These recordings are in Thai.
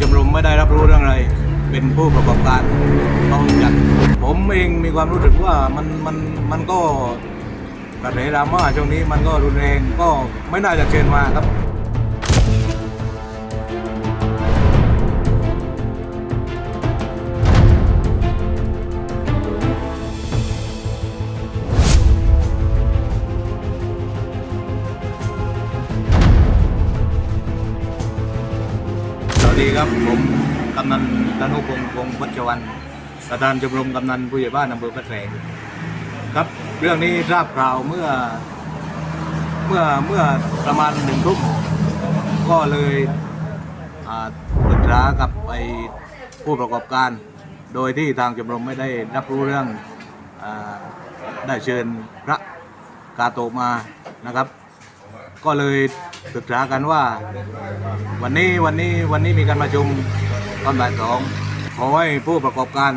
ชมรมไม่ได้รับรู้เรื่องอะไร เป็นผู้ประกอบการต้องจัดผมเองมีความรู้สึกว่ามันมันมันก็กระแสดราม่าช่วงนี้มันก็รุนแรงก็ไม่น่าจะเชิญมาครับ ดีครับ ผมกำนันธนุพงศ์พงศ์พัชวันประธานชมรมกำนันผู้ใหญ่บ้านอำเภอพระแสงครับ เรื่องนี้ทราบข่าวเมื่อ เมื่อเมื่อประมาณหนึ่งทุ่มก็เลยปรึกษากับไปผู้ประกอบการ โดยที่ทางชมรมไม่ได้รับรู้เรื่องอได้เชิญพระกาโตะมานะครับ ก็เลย ปรึกษากันว่า วันนี้วันนี้วันนี้มีการประชุมตอนบ่ายสองขอให้ผู้ประกอบการ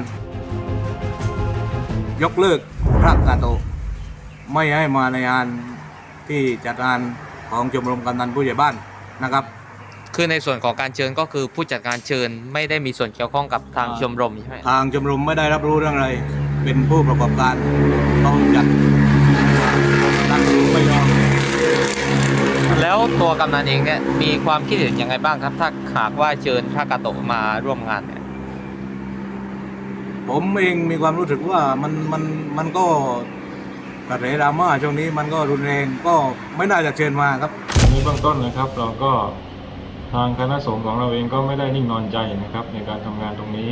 ยกเลิกพระกาโตะไม่ให้มาในงานที่จัดงานของชมรมกำนันผู้ใหญ่บ้านนะครับ คือในส่วนของการเชิญก็คือผู้จัดการเชิญไม่ได้มีส่วนเกี่ยวข้องกับทางอ่าชมรมใช่ไหมทางชมรมไม่ได้รับรู้เรื่องอะไร เป็นผู้ประกอบการต้องจัดตั้งไม่ยอม แล้วตัวกำนันเองเนี่ยมีความคิดเห็นยังไงบ้างครับ ถ้าหากว่าเชิญพระกาโตะมาร่วมงานเนี่ย ผมเองมีความรู้สึกว่ามันมันมันก็กระแสดราม่าช่วงนี้มันก็รุนแรงก็ไม่น่าจะเชิญมาครับในเบื้องต้นนะครับ เราก็ทางคณะสงฆ์ของเราเองก็ไม่ได้นิ่งนอนใจนะครับ ในการทำงานตรงนี้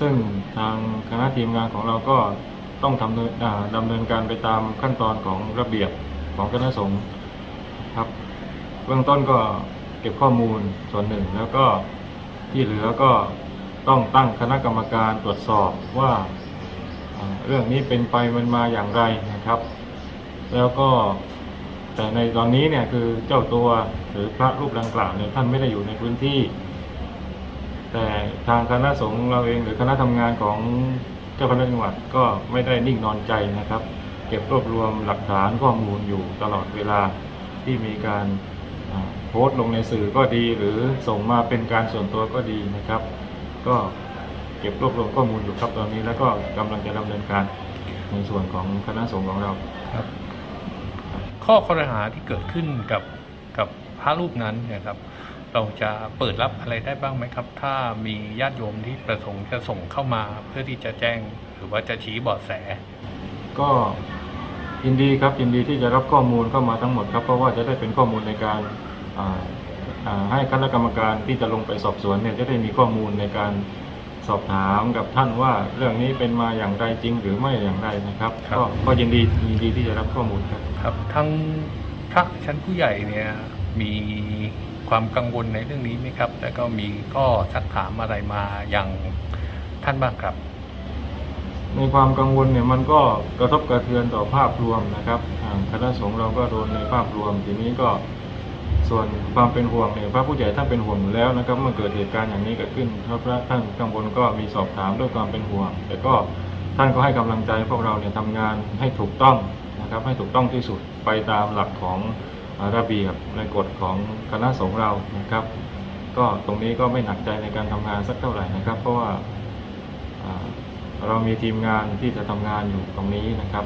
ซึ่งทางคณะทีมงานของเราก็ต้องทำเนินอ่าดำเนินการไปตามขั้นตอนของระเบียบของคณะสงฆ์ ครับ เบื้องต้นก็เก็บข้อมูลส่วนหนึ่ง แล้วก็ที่เหลือก็ต้องตั้งคณะกรรมการตรวจสอบว่าเรื่องนี้เป็นไปมันมาอย่างไรนะครับ แล้วก็แต่ในตอนนี้เนี่ยคือเจ้าตัวหรือพระรูปดังกล่าวเนี่ยท่านไม่ได้อยู่ในพื้นที่ แต่ทางคณะสงฆ์เราเองหรือคณะทำงานของเจ้าคณะจังหวัดก็ไม่ได้นิ่งนอนใจนะครับ เก็บรวบรวมหลักฐานข้อมูลอยู่ตลอดเวลา ที่มีการอ่าโพสต์ลงในสื่อก็ดี หรือส่งมาเป็นการส่วนตัวก็ดีนะครับ ก็เก็บรวบรวมข้อมูลอยู่ครับตอนนี้ แล้วก็กำลังจะดำเนินการในส่วนของคณะสงฆ์ของเราครับ ข้อคอรหาที่เกิดขึ้นกับกับพระรูปนั้นเนี่ยครับ เราจะเปิดรับอะไรได้บ้างไหมครับ ถ้ามีญาติโยมที่ประสงค์จะส่งเข้ามาเพื่อที่จะแจ้ง หรือว่าจะชี้เบาะแส ก็ ยินดีครับยินดีที่จะรับข้อมูลเข้ามาทั้งหมดครับเพราะว่าจะได้เป็นข้อมูลในการอ่าอ่าให้คณะกรรมการที่จะลงไปสอบสวนเนี่ยจะได้มีข้อมูลในการสอบถามกับท่านว่าเรื่องนี้เป็นมาอย่างไรจริงหรือไม่อย่างไรนะครับครับก็ก็ยินดียินดีที่จะรับข้อมูลครับครับทั้งพระชั้นผู้ใหญ่เนี่ยมีความกังวลในเรื่องนี้ไหมครับ แล้วก็มีข้อสักถามอะไรมาอย่างท่านบ้างครับ ในความกังวลเนี่ยมันก็กระทบกระเทือนต่อภาพรวมนะครับคณะสงฆ์เราก็โดนในภาพรวม ทีนี้ก็ส่วนความเป็นห่วงเนี่ยพระผู้ใหญ่ท่านเป็นห่วงอยู่แล้วนะครับ เมื่อเกิดเหตุการณ์อย่างนี้เกิดขึ้นพระพระท่านกังวลก็มีสอบถามด้วยความเป็นห่วง แต่ก็ท่านก็ให้กำลังใจพวกเราเนี่ยทำงานให้ถูกต้องนะครับให้ถูกต้องที่สุดไปตามหลักของระเบียบในกฎของคณะสงฆ์เรานะครับ ก็ตรงนี้ก็ไม่หนักใจในการทำงานสักเท่าไหร่นะครับ เพราะว่า เรามีทีมงานที่จะทำงานอยู่ตรงนี้นะครับ